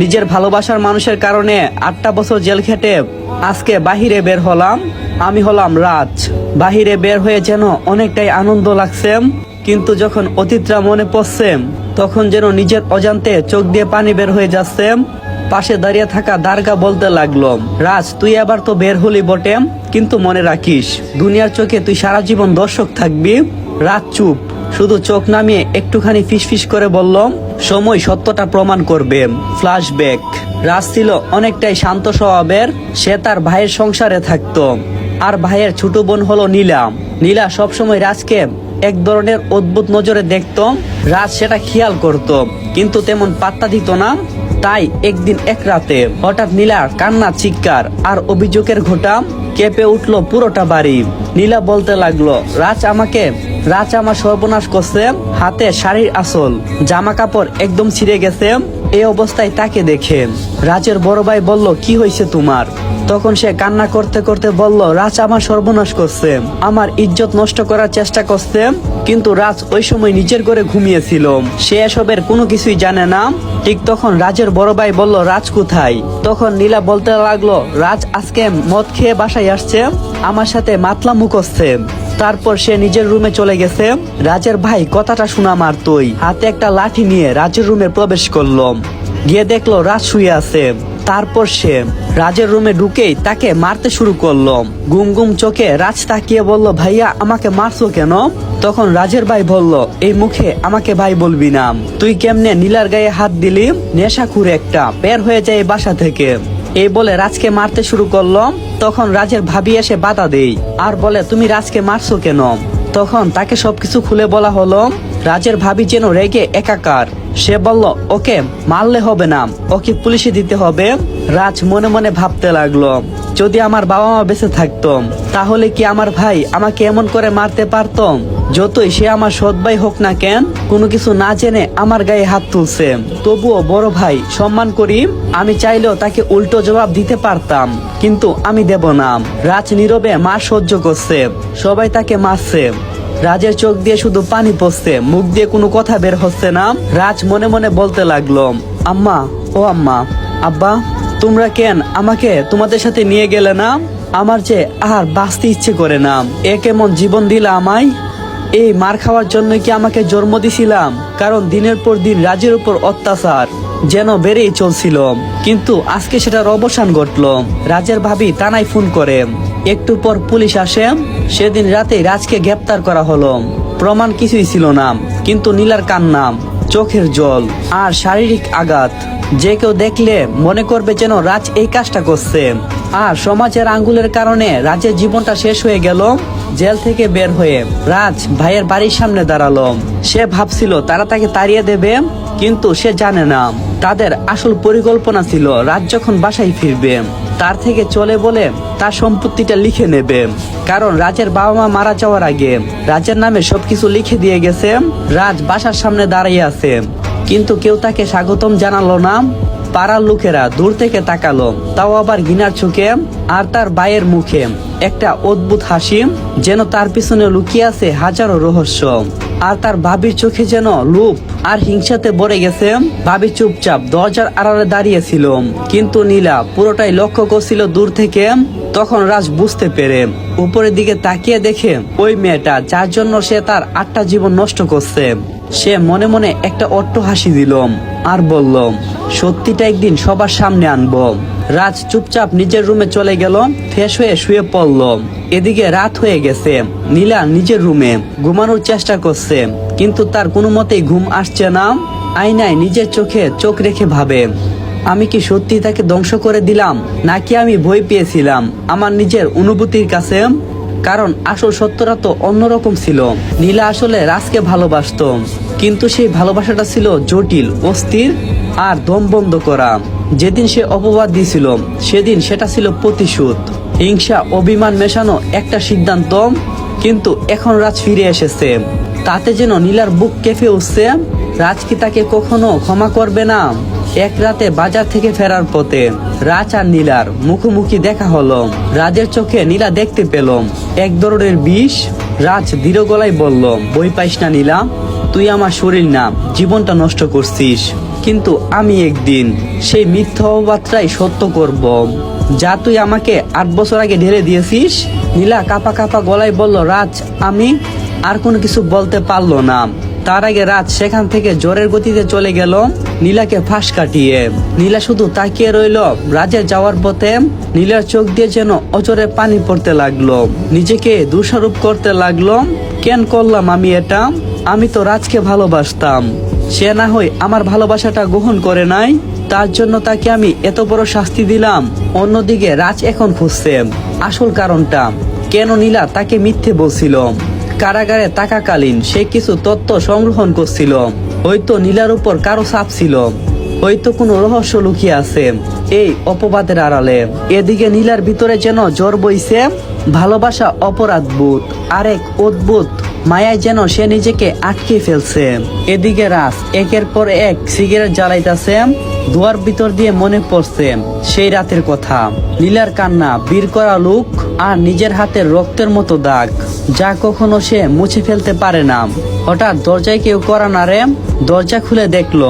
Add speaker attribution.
Speaker 1: নিজের ভালোবাসার মানুষের কারণে আটটা বছর জেল খেটে আজকে বাহিরে বের হলাম। আমি হলাম রাজ। বাহিরে বের হয়ে যেন অনেকটাই আনন্দ লাগছে, কিন্তু যখন অতীতরা মনে পড়ছে, তখন যেন নিজের অজান্তে চোখ দিয়ে পানি বের হয়ে যাচ্ছে। পাশে দাঁড়িয়ে থাকা দারগা বলতে লাগল, রাজ, তুই আবার তো বের হলি বটে, কিন্তু মনে রাখিস, দুনিয়ার চোখে তুই সারা জীবন দর্শক থাকবি। রাজ চুপ, শুধু চোখ নামিয়ে একটুখানি ফিসফিস করে বলল সময় সত্যটা প্রমাণ করবে ফ্ল্যাশব্যাক রাজ ছিল অনেকটাই শান্ত স্বভাবের, সে তার ভাইয়ের সংসারে থাকতো। আর ভাইয়ের ছোট বোন হলো নীলা। নীলা সবসময় রাজকে এক ধরনের অদ্ভুত নজরে দেখত রাজ সেটা খেয়াল করত, কিন্তু তেমন পাত্তা দিত না। তাই একদিন এক রাতে হঠাৎ নীলার কান্না, চিৎকার আর অভিযোগের ঘটা কেঁপে উঠল পুরোটা বাড়ি। নীলা বলতে লাগল, রাজ আমাকে, রাজ আমার সর্বনাশ করছে, হাতে শাড়ির আসল, জামা কাপড় একদম ছিঁড়ে গেছে এই অবস্থায় তাকে দেখে রাজের বড় ভাই বলল, কি হয়েছে তোমার? তখন সে কান্না করতে করতে বলল, রাজ আমার সর্বনাশ করছে, আমার ইজ্জত নষ্ট করার চেষ্টা করছে, কিন্তু রাজ ওই সময় নিজের ঘরে ঘুমিয়েছিল। সে এসবের কোনো কিছুই জানে না। ঠিক তখন রাজের বড় ভাই বলল, রাজ কোথায়? তখন নীলা বলতে লাগল, রাজ আজকে মদ খেয়ে বাসায় আসছে, আমার সাথে মাতলামু করছে। তারপর সে নিজের রুমে চলে গেছে। রাজের ভাই, কথাটা শোনা মারতই হাতে একটা লাঠি নিয়ে রাজের রুমে প্রবেশ করল। গিয়ে দেখল রাজ শুয়ে আছে। তারপর সে রাজের রুমে ঢুকেই তাকে মারতে শুরু করল। গুম গুম চোখে রাজ তাকিয়ে বলল, ভাইয়া, আমাকে মারছো কেন? তখন রাজের ভাই বলল, এই মুখে আমাকে ভাই বলবি না। তুই কেমনে নীলার গায়ে হাত দিলি? নেশা খুঁড়ে একটা, বের হয়ে যায় বাসা থেকে। এই বলে রাজকে মারতে শুরু করল। তখন রাজের ভাবি এসে বাধা দেই আর বলে, তুমি রাজকে মারছো কেন? তখন তাকে সবকিছু খুলে বলা হলো, রাজের ভাবি যেন রেগে একাকার। সে বলল, ওকে, মারলে হবে না। ওকে পুলিশে দিতে হবে। রাজ মনে মনে ভাবতে লাগল, যদি আমার বাবা মা বেঁচে থাকতো, তাহলে কি আমার ভাই আমাকে এমন করে মারতে পারতো? যতই সে আমার সৎ ভাই হোক না কেন, কোনো কিছু না জেনে আমার গায়ে হাত তুলছে। তবুও বড় ভাই, সম্মান করি, আমি চাইলেও তাকে উল্টো জবাব দিতে পারতাম, কিন্তু আমি দেব না। রাজ নীরবে মার সহ্য করছে, সবাই তাকে মারছে। রাজের চোখ দিয়ে শুধু পানি পড়ছে, মুখ দিয়ে কোনো কথা বের হচ্ছে না। রাজ মনে মনে বলতে লাগল, আম্মা, ও আম্মা, আব্বা, তোমরা কেন আমাকে তোমাদের সাথে নিয়ে গেলে না? আমার যে আর বাঁচতে ইচ্ছে করে না। এ কেমন জীবন দিলা আমায়? এই মার খাওয়ার জন্য কি আমাকে জন্ম দিছিলাম? কারণ দিনের পর দিন রাজের উপর অত্যাচার যেন বেড়েই চলছিল। কিন্তু আজকে সেটার অবসান ঘটলো। রাজের ভাবি তানাই ফোন করে একটু পর পুলিশ আসে। সেদিন রাতে রাজকে গ্রেপ্তার করা হলো। প্রমাণ কিছুই ছিল না, কিন্তু নীলার কান্না, চোখের জল আর শারীরিক আঘাত। যে কেউ দেখলে মনে করবে যেন রাজ এই কাজটা করছে। আর সমাজের আঙ্গুলের কারণে রাজের জীবনটা শেষ হয়ে গেল জেল থেকে বের হয়ে। রাজ ভাইয়ের বাড়ির সামনে দাঁড়াল। সে ভাবছিল, তারা তাকে তাড়িয়ে দেবে। কিন্তু সে জানে না। তাদের আসল পরিকল্পনা ছিল রাজ যখন বাসায় ফিরবে, তার থেকে চলে বলে তার সম্পত্তিটা লিখে নেবে। কারণ রাজের বাবা মা মারা যাওয়ার আগে রাজের নামে সবকিছু লিখে দিয়ে গেছে, রাজ বাসার সামনে দাঁড়িয়ে আছে। কিন্তু কেউ তাকে স্বাগতম জানালো না। পাড়ার লোকেরা দূর থেকে তাকালো, তাও আবার ঘৃণার চোখে আর তার ভাইয়ের মুখে। একটা অদ্ভুত হাসি যেন তার পিছনে লুকিয়ে আছে হাজারো রহস্য। আর তার ভাবির চোখে যেন লুপ আর হিংসাতে ভরে গেছে। ভাবি চুপচাপ দরজার আড়ালে দাঁড়িয়েছিল। কিন্তু নীলা পুরোটাই লক্ষ্য করছিল দূর থেকে। তখন রাজ বুঝতে পেরে উপরের দিকে তাকিয়ে দেখে ওই মেয়েটা যার জন্য সে তার আটটা জীবন নষ্ট করছে, সে মনে মনে একটা অট্ট হাসি দিল আর বলল, সত্যিটা একদিন সবার সামনে আনব। রাজ চুপচাপ নিজের রুমে চলে গেল, ফ্রেশ হয়ে শুয়ে পড়ল। এদিকে রাত হয়ে গেছে, নীলা নিজের রুমে ঘুমানোর চেষ্টা করছে, কিন্তু তার কোনো মতেই ঘুম আসছে না। আয়নায় নিজের চোখে চোখ রেখে ভাবে, আমি কি সত্যি তাকে ধ্বংস করে দিলাম, নাকি আমি ভয় পেয়েছিলাম আমার নিজের অনুভূতির কাছে? কারণ আসল সত্যটা তো অন্যরকম ছিল। নীলা আসলে রাজকে ভালোবাসত, কিন্তু সেই ভালোবাসাটা ছিল জটিল, অস্থির আর দম বন্ধ করা। যেদিন সে অপবাদ দিয়েছিল, সেদিন সেটা ছিল প্রতিশোধ। হিংসা, অভিমান মেশানো একটা সিদ্ধান্ত, কিন্তু এখন রাজ ফিরে এসেছে। তাতে যেন নীলার বুক কেঁপে উঠছে, রাজ কি তাকে কখনো ক্ষমা করবে না? এক রাতে বাজার থেকে ফেরার পথে রাজ আর নীলার মুখোমুখি দেখা হলো। রাজের চোখে নীলা দেখতে পেল। এক ধরনের বিষ, রাজ দৃঢ় গলায় বলল বই পাইস না নীলা, তুই আমার শরীর না, জীবনটা নষ্ট করছিস। কিন্তু আমি একদিন সেই মিথ্যা অবাত্রাই সত্য করব। যা তুই আমাকে আট বছর আগে ঢেলে দিয়েছিস? নীলা কাপা কাপা গলায় বলল, রাজ, আমি আর কোনো কিছু বলতে পারল না। তার আগে রাত সেখান থেকে জোরের গতিতে চলে গেল, নীলাকে ফাঁস কাটিয়ে। নীলা শুধু তাকিয়ে রইল, রাজের যাওয়ার পথে নীলার চোখ দিয়ে যেন অচরে পানি পড়তে লাগল। নিজেকে দোষারোপ করতে লাগল, কেন করলাম আমি এটা? আমি তো রাজকে ভালোবাসতাম। সে না হয় আমার ভালোবাসাটা গ্রহণ করে নাই, তার জন্য তাকে আমি এত বড় শাস্তি দিলাম। অন্যদিকে রাজ এখন খুঁজছে। আসল কারণটা, কেন নীলা তাকে মিথ্যে বলছিল? কারাগারে থাকাকালীন সে কিছু তথ্য সংগ্রহণ করছিল। হয়তো নীলার উপর কারও চাপ ছিল। হয়তো কোনো রহস্য লুকিয়ে আছে এই অপবাদের আড়ালে। এদিকে নীলার ভিতরে যেন জ্বর বইছে। ভালোবাসা অপরাধ বোধ আরেক অদ্ভুত মায়ায় যেন সে নিজেকে আটকে ফেলছে। এদিকে রাস একের পর এক সিগারেট জ্বালাইতেছে, দুয়ার ভিতর দিয়ে মনে পড়ছে সেই রাতের কথা। লীলার কান্না, বীর করা লুক আর নিজের হাতের রক্তের মতো দাগ। যা কখনো সে মুছে ফেলতে পারে না। হঠাৎ দরজায় কেউ করা না রে দরজা খুলে দেখল।